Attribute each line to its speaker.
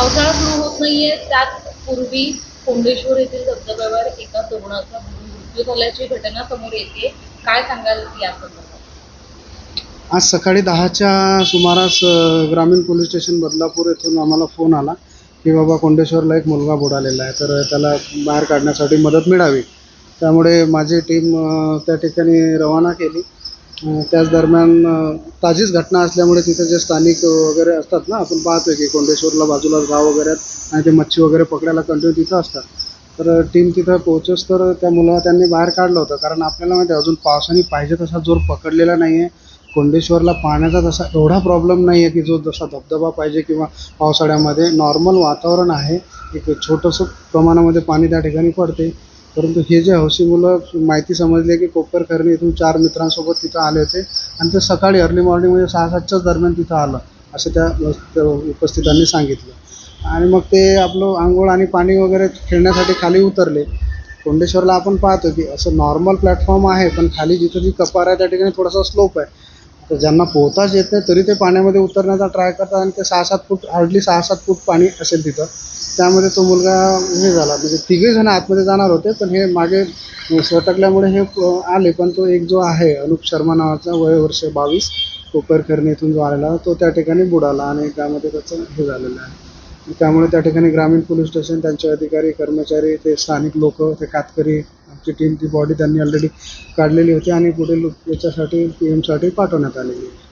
Speaker 1: पावसाळा सुरू होत नाहीये. त्यात पूर्वी कोंडेश्वर येथील धबधब्यावर एका तरुणाचा मृत्यू झाल्याची घटना समोर येते. काय सांगाल या संदर्भात?
Speaker 2: आज सकाळी दहाच्या सुमारास ग्रामीण पोलीस स्टेशन बदलापूर येथून आम्हाला फोन आला की बाबा कोंडेश्वरला एक मुलगा बुडालेला आहे. तर त्याला बाहेर काढण्यासाठी मदत मिळावी. त्यामुळे माझी टीम त्या ठिकाणी रवाना केली. त्याच दरम्यान ताजीच घटना असल्यामुळे तिथे जे स्थानिक वगैरे असतात ना आपण पाहतोय की कोंडेश्वरला बाजूला गाव वगैरे आणि ते मच्छी वगैरे पकडायला कंटिन्यू तिथं असतात. तर टीम तिथं पोहोचस तर त्या मुलाला त्यांनी बाहेर काढलं होतं. कारण आपल्याला माहिती आहे अजून पावसाने पाहिजे तसा जोर पकडलेला नाही आहे कोंडेश्वरला पाण्याचा तसा एवढा प्रॉब्लेम नाही आहे की जो जसा धबधबा पाहिजे किंवा पावसाळ्यामध्ये नॉर्मल वातावरण आहे. एक छोटंसं प्रमाणामध्ये पाणी त्या ठिकाणी पडते परंतु हे जे हौशी मुलं माहिती समजली की कोपर खरणे इथून चार मित्रांसोबत तिथं आले होते आणि ते सकाळी अर्ली मॉर्निंग म्हणजे सहा सातच्याच दरम्यान तिथं आलं असं त्या त्या उपस्थितांनी सांगितलं. आणि मग ते आपलं आंघोळ आणि पाणी वगैरे खेळण्यासाठी खाली उतरले. कोंडेश्वरला आपण पाहतो की असं नॉर्मल प्लॅटफॉर्म आहे पण खाली जिथं जी कपार आहे त्या ठिकाणी थोडासा स्लोप आहे. तर ज्यांना पोहताच येत नाही तरी ते पाण्यामध्ये उतरण्याचा ट्राय करतात आणि ते सहा सात फूट हार्डली सहा सात फूट पाणी असेल तिथं. त्यामध्ये तो मुलगा हे झाला. म्हणजे तिघे जण आतमध्ये जाणार होते पण हे मागे सटकल्यामुळे हे आले. पण तो एक जो आहे अनुप शर्मा नावाचा वय वर्ष बावीस कोपरखर्णी इथून जो आलेला तो त्या ठिकाणी बुडाला आणि त्यामध्ये त्याचं हे झालेलं आहे. त्यामुळे त्या ठिकाणी ग्रामीण पोलीस स्टेशन त्यांचे अधिकारी कर्मचारी ते स्थानिक लोक ते कातकरी आमची टीम ती बॉडी त्यांनी ऑलरेडी काढलेली होती आणि पुढील याच्यासाठी पी एमसाठी पाठवण्यात आलेली आहे.